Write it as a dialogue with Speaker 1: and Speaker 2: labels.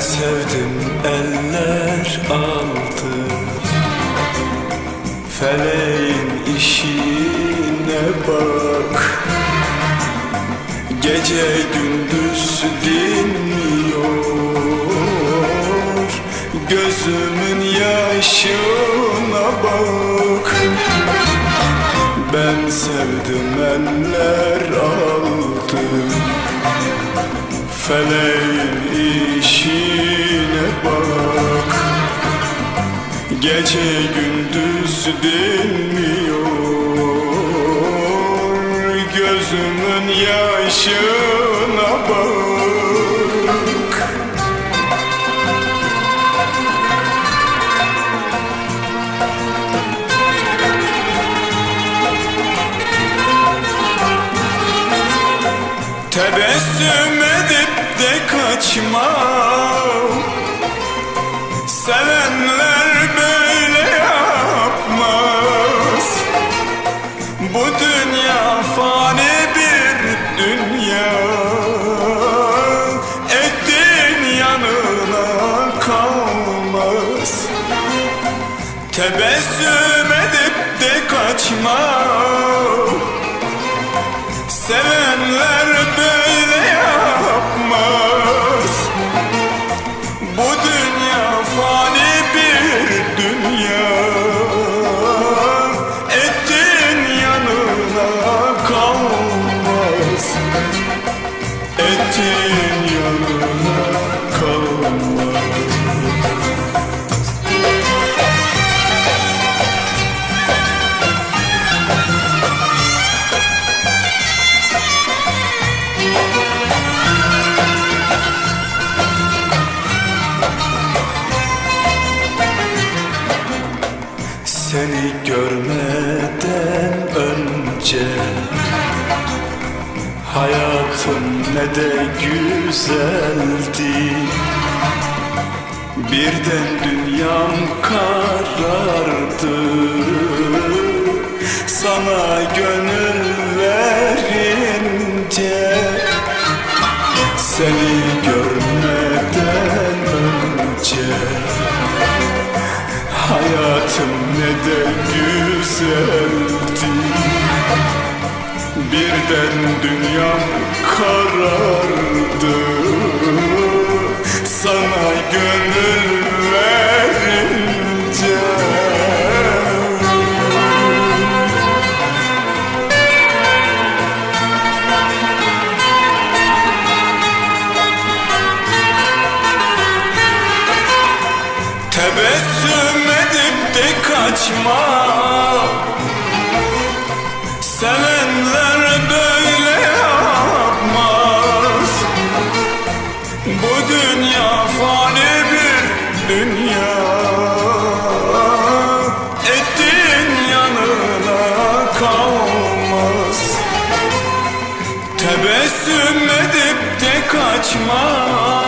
Speaker 1: sevdim eller aldı Feleğin işine bak. Gece gündüz dinmiyor Gözümün yaşına bak. Ben sevdim eller aldı Feleğin Gece gündüz dinmiyor. Gözümün yaşına bak. Tebessüm edip de kaçma. Sevenler Tebessüm edip de kaçma Sevenler böyle yapmaz. Bu dünya fani bir dünya. Ettin yanına kalmaz. Ettin görmeden önce Hayatım ne de güzeldi. Birden dünyam karardı. Sana gönül verince Seni Hayatım ne de güzeldi Birden dünyam karardı. Sana gönül de kaçma. Sevenler böyle yapmaz. Bu dünya fani bir dünya. Ettin yanına kalmaz. Tebessüm edip de kaçma